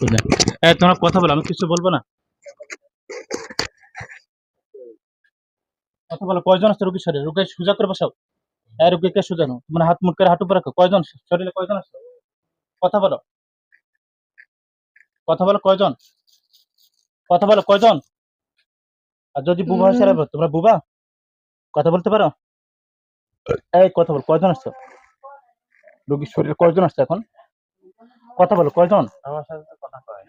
তোমরা কথা বলো, আমি কিছু বলব না? কথা বলো, কয়জন আছে রুগীর শরীরে? রুগী সোজা করে বসাও। এই রুগীকে সোজানো মানে হাত মুট করে হাঁটু উপরে রাখো। কয়জন? শরীরে কয়জন আছে? কথা বলো। কথা বলো, কয়জন? কথা বলো, কয়জন? আর যদি বুবা হয় তোমরা বুবা? কথা বলতে পারো? এই, কথা বল, কয়জন আসছো রুগীর শরীরে কয়জন আসছে এখন? কথা বলো কয়জন? আমার সাথে তো কথা কয়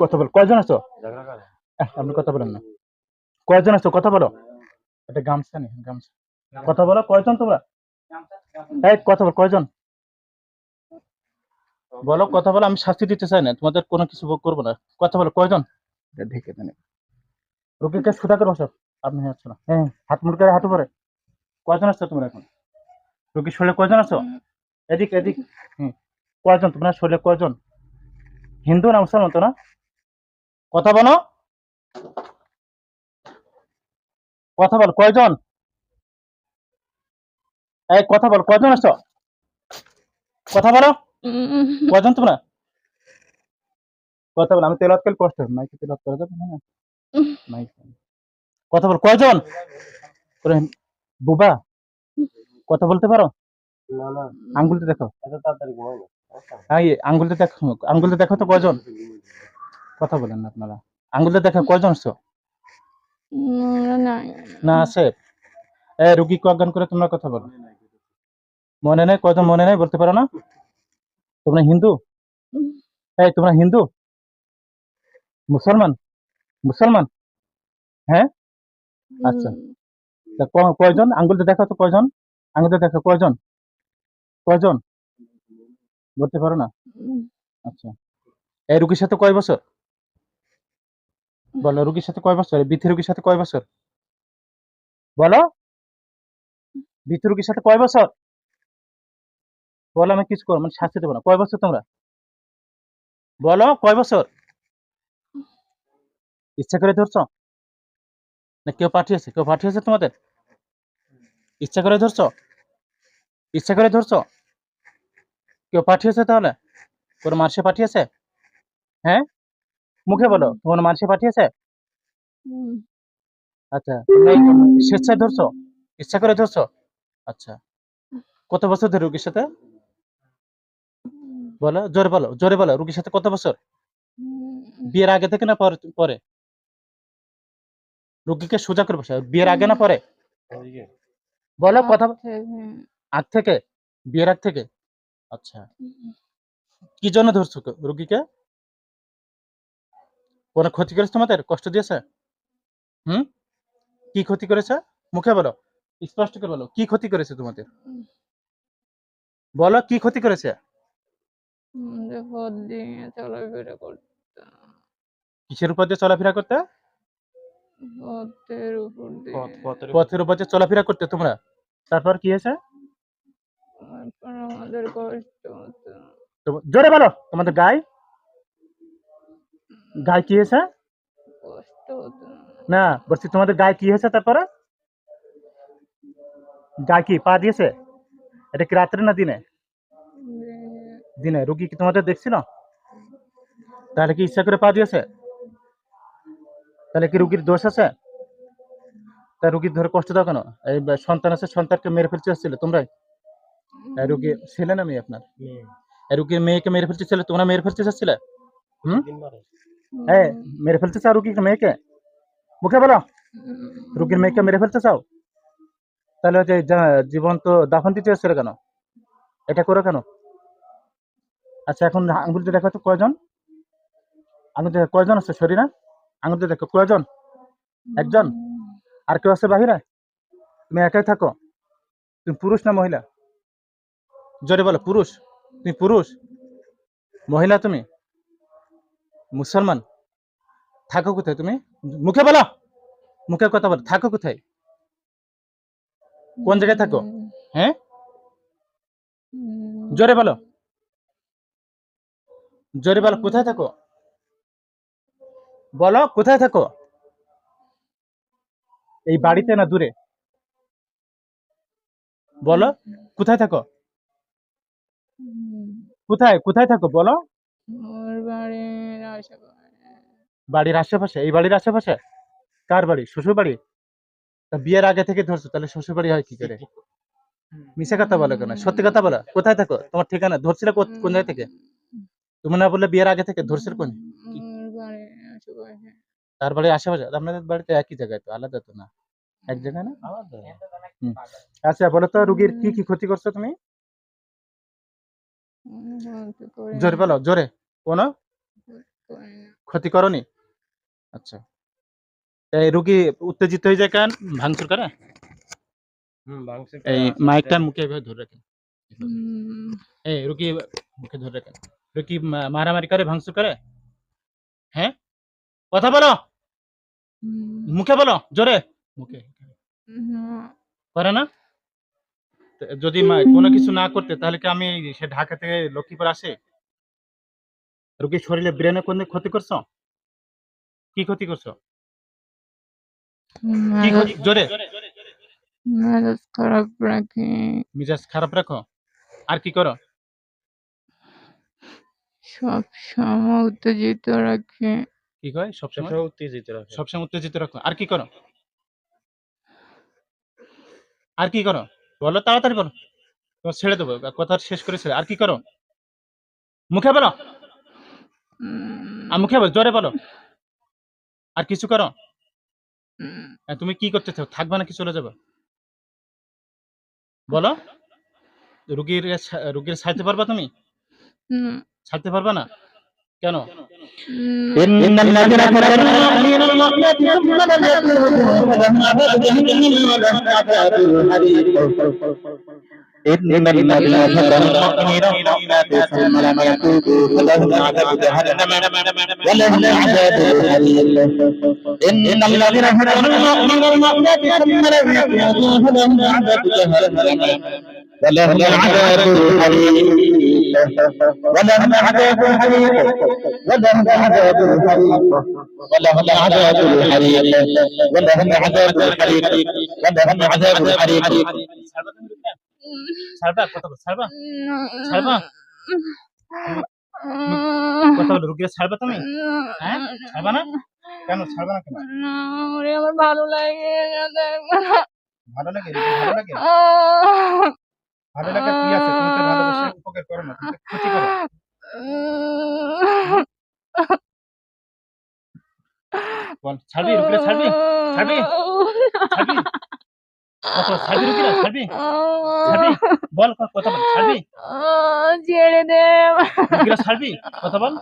কথা বল কয়জন আসছো ঝগড়া করে। আপনি কথা বলেন না। কয়জন আছো? কথা বলো। এটা গামছা নেই গামছা। কথা বলো কয়জন তোমরা? এই কথা বল কয়জন? বলো কথা বলো আমি শাস্তি দিতে চাই না তোমাদের কোনো কিছু ভোগ করব না। কথা বলো কয়জন? ঢেকে দেন। রুগীকে সুদা করে বসো আপনি হচ্ছে না। হ্যাঁ হাত মুড় করে হাঁটু পরে কয়জন আসছো তোমরা এখন? রুগীর শরীরে কয়জন আছো? এদিক এদিক। হুম। কয়জন? তোমরা শরীরে কয়জন? হিন্দু না মুসলমান তো না কথা বলো। কথা বল কয়জন? এই কথা বল কয়জন আছো? কথা বলো। কয়জন তোমরা? কথা বল আমি তেলাত কাল কষ্ট মাইকে তেলাত করা যাবে না? মাইক। কথা বল কয়জন? বুবা? কথা বলতে পারো? না না। আঙ্গুলতে দেখো। এত তাড়াতাড়ি ঘুমাই হ্যাঁ এই আঙ্গুলতে দেখো আঙ্গুলতে দেখো তো কয়জন কথা বলেন না আপনারা। আঙ্গুলতে দেখো কয়জন আছো? না। আছে? এ রুগী অজ্ঞান করে তোমরা কথা বলো। মনে নেই? কয়জন মনে নেই? বলতে পারো না? তোমরা হিন্দু? এই তোমরা হিন্দু? মুসলমান? মুসলমান? হ্যাঁ? আচ্ছা। তা কয়জন? আঙ্গুলতে দেখো তো কয়জন আঙ্গুলতে দেখো কয়জন কয়জন বলতে পারো না? আচ্ছা। এই রুগীর সাথে কয় বছর? বলো রুগীর সাথে কয় বছর? বৃদ্ধ রুগীর সাথে কয় বছর? বলো। বৃদ্ধ রুগীর সাথে কয় বছর? বলো আমি কিছু করব মানে শাস্তি দেবো না। কয় বছর তোমরা? বলো কয় বছর? ইচ্ছা করে ধরছো? না কেউ পাঠিয়েছে? কেউ পাঠিয়েছে তোমাদের? ইচ্ছা করে ধরছো? ইচ্ছা করে ধরছো? কেউ পাঠিয়েছে তাহলে? কোনো মার্সে পাঠিয়েছে? হ্যাঁ? মুখে বলো তোমার মার্সে পাঠিয়েছে? আচ্ছা স্বেচ্ছায় ধরছো? ইচ্ছা করে ধরছো? আচ্ছা। কত বছর ধরে রুগীর সাথে? বলো জোরে বলো জোরে বলো রুগীর সাথে কত বছর? বিয়ের আগে থেকে না পরে পরে? রুগীকে সোজা করে বসে বিয়ের আগে না পরে? বলো কথা আগ থেকে বিয়ের আগ থেকে? আচ্ছা। কি জন্য ধরছো রুগীকে? কোনো ক্ষতি করেছে তোমাদের? কষ্ট দিয়েছে? হুম? কি ক্ষতি করেছে? মুখে বলো স্পষ্ট করে বলো কি ক্ষতি করেছে তোমাদের? বলো কি ক্ষতি করেছে? কিসের উপর দিয়ে চলাফেরা করতে? পথের উপর দিয়ে। পথের পথের উপর দিয়ে চলাফেরা করতে তোমরা। তারপর কি হয়েছে? তারপর আমাদের কষ্ট হতো তো- জোরে বলো তোমাদের গায়ে গায়ে কি হয়েছে? কষ্ট হতো না বলছি তোমাদের গায়ে কি হয়েছে তারপরে? গায়ে কি পা দিয়েছে? এটা কি রাত্রে না দিনে? যে- দিনে। রুগী কি তোমাদের দেখছিল? তাহলে কি ইচ্ছা করে পা দিয়েছে? তাহলে কি রুগীর দোষ আছে? তা রুগীর ধরে কষ্ট দাও কেন? এই বা- সন্তান আছে সন্তানকে মেরে ফেলতে আসছিল তোমরা এই রুগী ছেলে না মেয়ে আপনার? রুগীর মেয়েকে মেরে ফেলতে ছিল তোমরা মেরে ফেলতে চাচ্ছিলে? হুম? দিন মারে ফেলতে চাও রুগীকে মেয়েকে মুখে বলো। রুগীর মেয়েকে মেরে ফেলতে চাও? তাহলে হচ্ছে যা- জীবন্ত দাফন দিতে এসেছিল কেন? এটা করো কেন? আচ্ছা এখন আঙ্গুলতে দেখো তো কয়জন? আঙ্গুলতে কয়জন আছে শরীরে? আঙ্গুলতে দেখো কয়জন? একজন? আর কেউ আছে বাহিরে? তুমি একাই থাকো। তুমি পুরুষ না মহিলা? জোরে বলো, পুরুষ? তুমি পুরুষ? মহিলা তুমি? মুসলমান? থাকো কোথায় তুমি? মুখে বলো। মুখে কথা বলো, থাকো কোথায়? কোন জায়গায় থাকো? হ্যাঁ? জোরে বলো। জোরে বলো, কোথায় থাকো? বলো, কোথায় থাকো? এই বাড়িতে না দূরে? বলো, কোথায় থাকো? কোথায় কোথায় থাকো বলো? ওর বাড়ির আশেপাশে। বাড়ির আশেপাশে? এই বাড়ির আশেপাশে? কার বাড়ি? শ্বশুর বাড়ি? তা বিয়ের আগে থেকে ধরছো তাহলে শ্বশুর বাড়ি হয় কি করে? মিশে কথা বলো কেন? সত্যি কথা বলো। কোথায় থাকো? তোমার ঠিকানা? ধরছিলে কোন জায়গা থেকে? তুমি না বললে বিয়ের আগে থেকে ধরছিল কোন? তার বাড়ির আশেপাশে? আপনাদের বাড়িতে একই জায়গায় তো আলাদা তো না। এক জায়গায় না? আলাদা আচ্ছা বলো তো রুগীর কি কি ক্ষতি করছ তুমি? জোরে বলো জোরে কোনো। ক্ষতি করনি? আচ্ছা। এই রুগী উত্তেজিত হয়ে যায় কেন? ভাঙচুর করে? এই মাইকটার মুখে এভাবে ধরে রাখেন। এই রুগী মুখে ধরে রাখেন। রুগী মা- মারামারি করে ভাঙচুর করে? হ্যাঁ? কথা বলো। মুখে বলো জোরে। মুখে। করে না? যদি কোনো কিছু না করতে তাহলে কি আমি সে ঢাকা থেকে লক্ষ্মীপুর আসে? রুগীর শরীরে ব্রেনে কোন ক্ষতি করছ? কি ক্ষতি করছ? কি ক্ষতি জোরে মেজাজ খারাপ রাখি। মিজাজ খারাপ রাখো? আর কি করো? সব সময় উত্তেজিত রাখি। কি কয়? সবসময় সবসময় উত্তেজিত রাখে। সবসময় উত্তেজিত রাখো। আর কি করো? আর কি করো? বলো তাড়াতাড়ি বলো। তোমার ছেড়ে দেবো কথা শেষ করে ছেড়ে আর কি করো? মুখে বলো। আর মুখে বলো জোরে বলো। আর কিছু করো? উম, তুমি কি করতে চাও? থাকবা নাকি চলে যাবে? বলো। রুগীর রুগীর ছাড়তে পারবা তুমি? ছাড়তে পারবা না? কেন ولهم عذاب أليم ولهم عذاب الحريق إن الذين كفروا من المؤمنات ثم لم يتوبوا فلهم عذاب جهنم ولهم عذاب الحريق ولهم عذاب الحريق ولهم عذاب الحريق ولهم عذاب الحريق ولهم عذاب الحريق ولهم عذاب الحريق ছাড়বা তুমি রুগীকে? ছাড়বা কথা বল ছাড়বা ছাড়বা কথা বল রুগীরা ছাড়বা তুমি হ্যাঁ ছাড়বা না কেন ছাড়বা না কেন না, ওরে আমার ভালো লাগে না, ভালো লাগে রুগীর ভালো লাগে আহ, ভালো লাগে কি আছে? তুমি তো ভালোবাসে উপকার করো না তুমি ক্ষতি করো। বল ছাড়বি ছাড়বি ছাড়বি ছাড়বি। কথা বল, ছাড়বি ছাড়বি ছাড়বি। বল বল ছাড়বি। ছেড়ে দে। রুগীরা ছাড়বি কথা বল।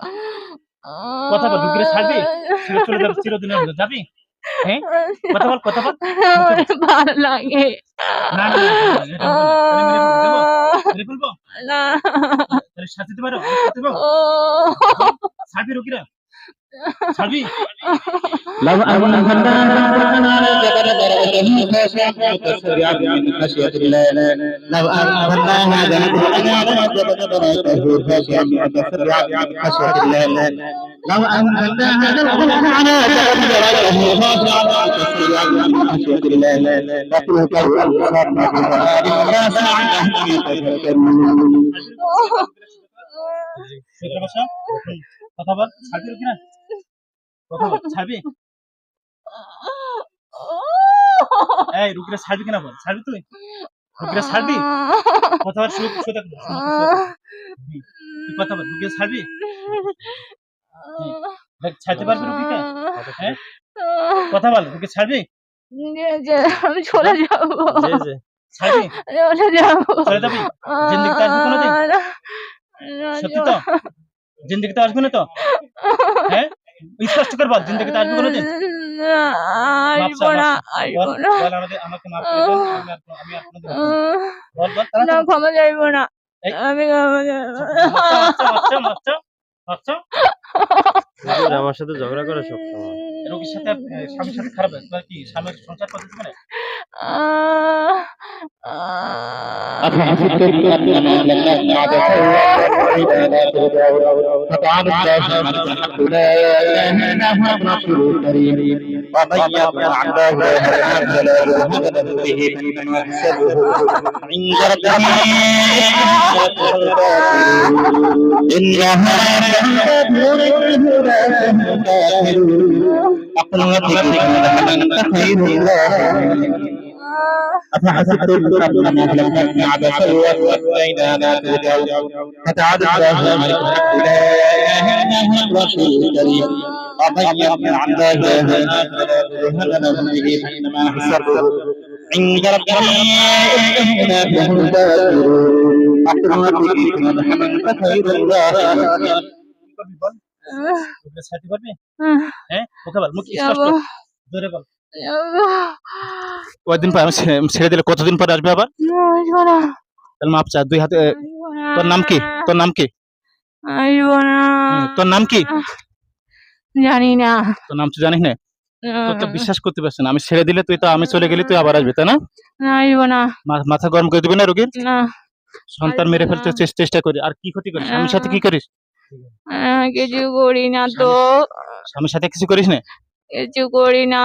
কথা বল, রুগীরা ছাড়বি? চিরদিনের মতো যাবি। কথা বল কথা বল ভালো লাগে না সাথে পারো শাস্তি দেবো لو أنزلنا نورا على جبل لرأيته خاشعا متصدعا من خشية الله لو أنزلنا هذا القرآن على جبل لرأيته خاشعا متصدعا من خشية الله لو أنزلنا هذا القرآن على جبل لرأيته خاشعا متصدعا من خشية الله لتلك الأبصار ما ساعدهم يتفكرون কথা বল ছাড়বি রুগীরা কথা বল ছাড়বি? এই রুগীরা ছাড়বি কিনা বল? ছাড়বি তুই? রুগীরা ছাড়বি? কথা বল শুয়ে শুয়ে থাক শুয়ে থাক, শুয়ে থাক। তুই কথা বল রুগীরা ছাড়বি? দেখ, ছাড়তে পারবি রুগীকে হ্যাঁ? কথা বল রুগী ছাড়বি? আমি চলে যাব। যে যে ছাড়বি? চলে যাব। চলে যাবি? জিন্দিগিতে আসবি কোনোদিন? সত্যি তো? জিন্দিগিতে আসবে না তো? হ্যাঁ? স্পষ্ট করে বল জিন্দিগিতে আসবে কোনোদিন? ক্ষমা চাইব না। আমি ক্ষমা চাইব আচ্ছা মারছো, মারছো। হুজুর আমার সাথে ঝগড়া করে সব সময় রোগীর সাথে আহ, স্বামীর সাথে খারাপ হয়। তোমার কি স্বামীর সংসার করতে দিবে না আহ, আহ, أفحسبتم أنما خلقناكم عبثا وإلينا ترجعون فتعالى الله الملك الحق لا إله إلا هو الرسول الكريم ومن يطع عن الله فلا برهان له به فإنما حسابه عند ربه إنها أقلتكم أنت خير الله أفحسبتم أنما خلقناكم عبثا وإلينا لا ترجعون فتعالى الله الملك الحق لا إله إلا هو الرسول الكريم ومن يطع عن الله فلا برهان له به فإنما حسابه عند ربه إنه هم الكافرون أقلتكم أنت خير الله ওকে ছাড়তে পারবি? হ্যাঁ? ওকে বল মুখ স্পষ্ট ধরে বল। কয়দিন পর ছেড়ে দিলে? কতদিন পরে আসবে আবার? আসব তাহলে মাপ চা দুই হাতে তোর নাম কি? তোর নাম কি? তোর নাম কি? জানি না। তোর নাম তো জানিস না। তো বিশ্বাস করতে পারছি না। আমি ছেড়ে দিলে তুই তো আমি চলে গেলি তুই আবার আসবি তাই না? না মাথা গরম করে দিবি না রোগীর? সন্তান মেরে ফেলতে চেষ্টা করি। আর কি ক্ষতি করিস? আমি সাথে কি করিস? কিছু করি না তো। স্বামীর সাথে কিছু করিস না? কিছু করি না।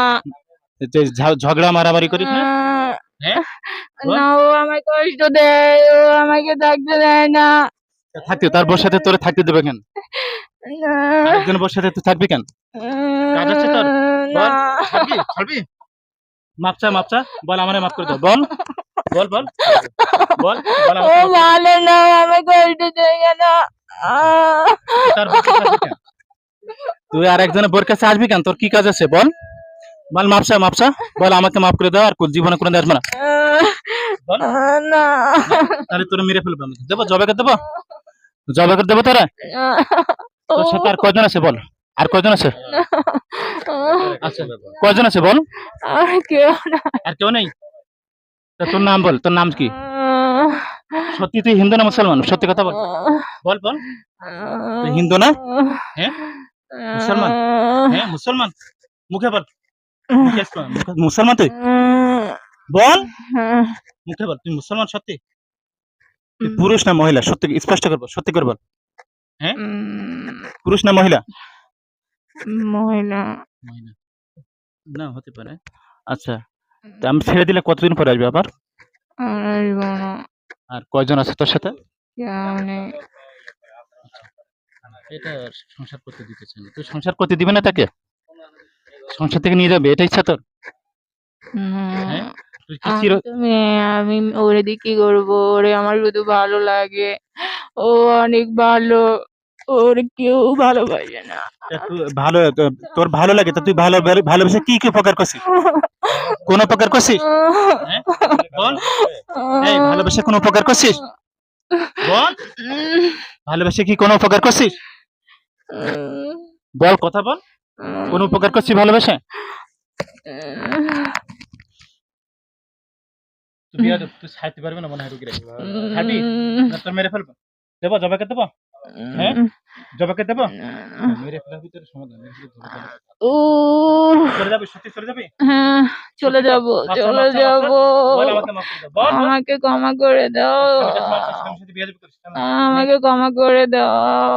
ঝগড়া মারামারি করিস না? হ্যাঁ? না ও আমাকে কষ্ট দেয় ও আমাকে থাকতে দেয় না। থাকতে তার বউর সাথে তোরে থাকতে দেবে কেন? না, আরেকজন বউর সাথে তুই থাকবি কেন? কাজ আছে তোর? ছাড়বি ছাড়বি মাপচা মাপচা বল আমারে মাফ করে দাও। বল। বল বল। বল আমাকে না কষ্ট দেয় তুই আর একজনের বোর কাছে আসবি কেন? তোর কি কাজ আছে? বল। বল মাপসা মাপসা। বল আমাকে মাফ করে দাও আর জীবনে কোনো আসবে না। তাহলে তোর মেরে ফেলব আমি। দেবো জবে করে দেবো? জবে করে দেবো তোরা? তোর সাথে আর কয়জন আছে বল? আর কয়জন আছে? আচ্ছা কয়জন আছে বল? আর কেউ আর কেউ নেই? তোর নাম বল তোর নাম কি? সত্যি তুই হিন্দু না মুসলমান? সত্যি কথা বল। বল বল। তুই হিন্দু না? হ্যাঁ? মুসলমান? হ্যাঁ মুসলমান। মুখে বল। মুসলমান তুই? বল। মুখে বল। তুই মুসলমান সত্যি? পুরুষ না মহিলা? সত্যি স্পষ্ট করব সত্যি করে বল। পুরুষ না মহিলা? মহিলা। মহিলা। না হতে পারে। আচ্ছা। আমি ছেড়ে দিলে কতদিন পরে আসবে আবার? আসব না। আর কয়জন আছে তোর সাথে? কেউ এটা সংসার করতে দিতেছে না। তুই সংসার করতে দিবে না তাকে? সংসার থেকে নিয়ে যাবে এটা ইচ্ছা তোর? হ্যাঁ? আমি আমি ওরে দিয়ে কি করব? ওরে আমার শুধু ভালো লাগে। ও অনেক ভালো। ওর কেউ ভালোবাসে না। ভালো তোর ভালো লাগে, তা তুই ভালো, ভালো- ভালোবেসে কি কি উপকার করছিস? কোন উপকার করছিস? হ্যাঁ? ভালোবেসে কোন উপকার করছিস? বল। ভালোবেসে কি কোনো উপকার করছিস? বল, কথা বল। কোন উপকার করছিস ভালোবেসে? তুই বিয়া তুই ছাড়তে পারবি না মনে হয় রুগীরে। না তোর মেরে ফেলব। দেবো জবাকে দেবো? হ্যাঁ? জবাকে দেবো? মেরে ফেলার ভিতরে সমাধান। ও। চলে যাবি সত্যি চলে যাবি? হ্যাঁ চলে যাব চলে যাব। আমাকে করে ক্ষমা করে দাও। কাছে না। আমাকে ক্ষমা করে দাও।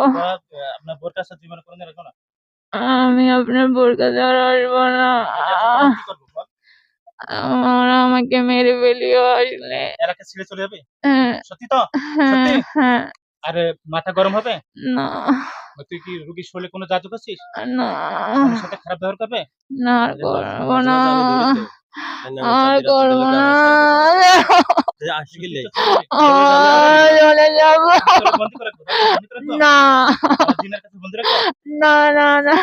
আপনার বোর কাছে জীবনে কোনোদিন রাখব না। আমি আপনার বোরকা ছাড়া আসব না। আমার আমাকে মেরে ফেলিও আসলে। এলাকা ছেড়ে চলে যাবে? হ্যাঁ। সত্যি তো? হ্যাঁ হ্যাঁ। আরে মাথা গরম হবে? না। তুই কি রুগীর শরীরে কোনো জাদু করছিস না। আমার সাথে খারাপ ব্যবহার করবে? না আর করব না। আর করব না। চলে যাব? না? না না না।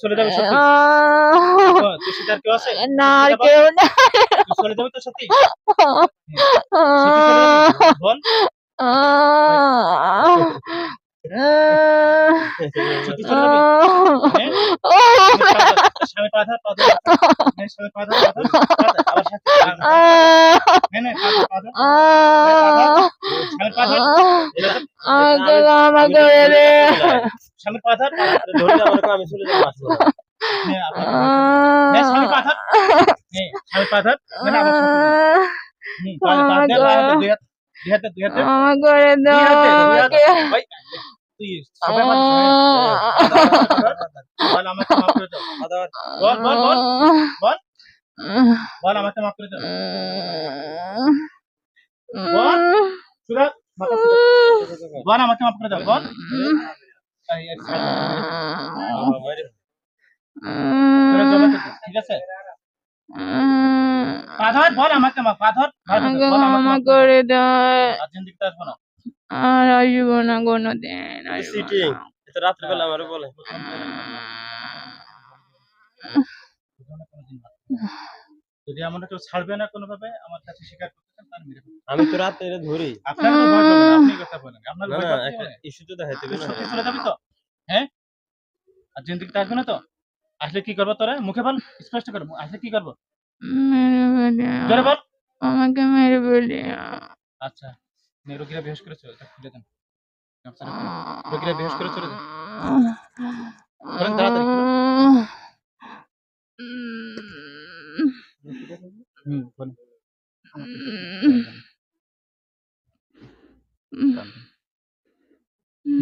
চলে যাবে সত্যি? আহ, ও, তোর সাথে আর কেউ আছে? না আর কেউ না। চলে যাবে তো সত্যি? সত্যি চলে যাবি? বল আহ, সত্যি চলে যাবি হ্যাঁ? স্বামী পা ধর, পা ধর। হ্যাঁ, স্বামী পা ধর, পা ধর, পা ধর। আবার সাথে পা ধর। হ্যাঁ, না, পা ধর, পা ধর। স্বামীর পা ধর। এরকম। আমাকে ক্ষমা করে দে স্বামীর পা ধর, পা ধর। ধরে যাবো আমি চলে যাবো আসবো না। হ্যাঁ, হ্যাঁ। হ্যাঁ মানে হ্যাঁ? বল আমাকে মাফ করে দাও বল সুরাজ বল আমাকে মাফ করে দাও বল ঠিক আছে পাথর বল আমাকে মাফ পাথর। আমাকে ক্ষমা করে দাও আর আসব না আর আসব না কোনোদিন আসব সিটিং না। এটা রাত্রে বেলা আমারে বলে। যদি আমরা কেউ ছাড়বে না কোনোভাবে আমার কাছে স্বীকার করতে চান তাহলে মেরে আমি তো রাতে এটা ধরি। আপনার কোনো ভয় করবেন আপনি কথা বলেন। আপনার ভয় না একটা ইস্যু তো দেখাইতে হবে না। সত্যি চলে যাবি তো? হ্যাঁ? আর জিন্দিগিতে আসবে না তো? আসলে কি করব তোরা? মুখে বল স্পষ্ট করব আসলে কি করব? মেরে বল। আমাকে মেরে ফেলে। আচ্ছা রোগীরা বেহস খুলে দেন। খুলে দেন। রোগীরা বেহস করে চলে যান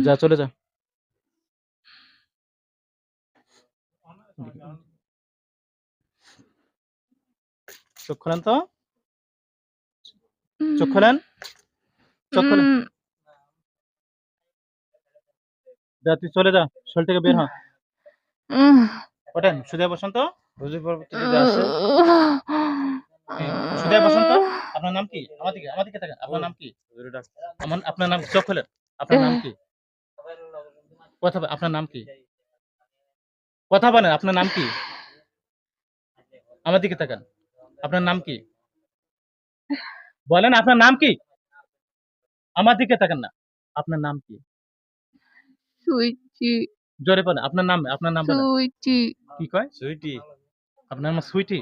যা চলে যা। চোখ খোলেন তো? চোখ খোলেন? চোখ খোলেন। যা তুই চলে যা শরীর থেকে বের হ। ওঠেন সুদে বসুন তো। হুজুর পরবর্তী যদি সুদে বসুন আপনার নাম কি? আমার দিকে আমার দিকে থাকেন আপনার নাম কি? আমার আপনার নাম চোখ খোলেন। আপনার নাম কি? কথা আপনার নাম কি? কথা বলেন আপনার নাম কি? আমার দিকে তাকান। আপনার নাম কি? বলেন আপনার নাম কি? আমার দিকে তাকান না। আপনার নাম কি? সুইচি জোরে বলেন আপনার নাম আপনার নাম বলেন। সুইচি কি কয়? সুইটি। আপনার নাম সুইটি?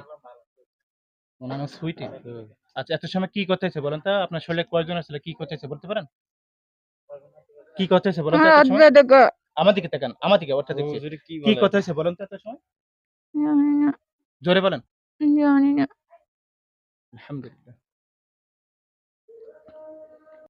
ওনার নাম সুইটি? আচ্ছা এত সময় কি করতেছে বলেন তো? আপনার শরীরে কয়জন আসলে কি করতেছে বলতে পারেন? কি করতেছে বলেন তো আমার দিকে তাকান। আমার দিকে ওটা দেখছি কি করতেছে বলেন। তো এত সময়? জোরে বলেন। জানি না। الحمد لله.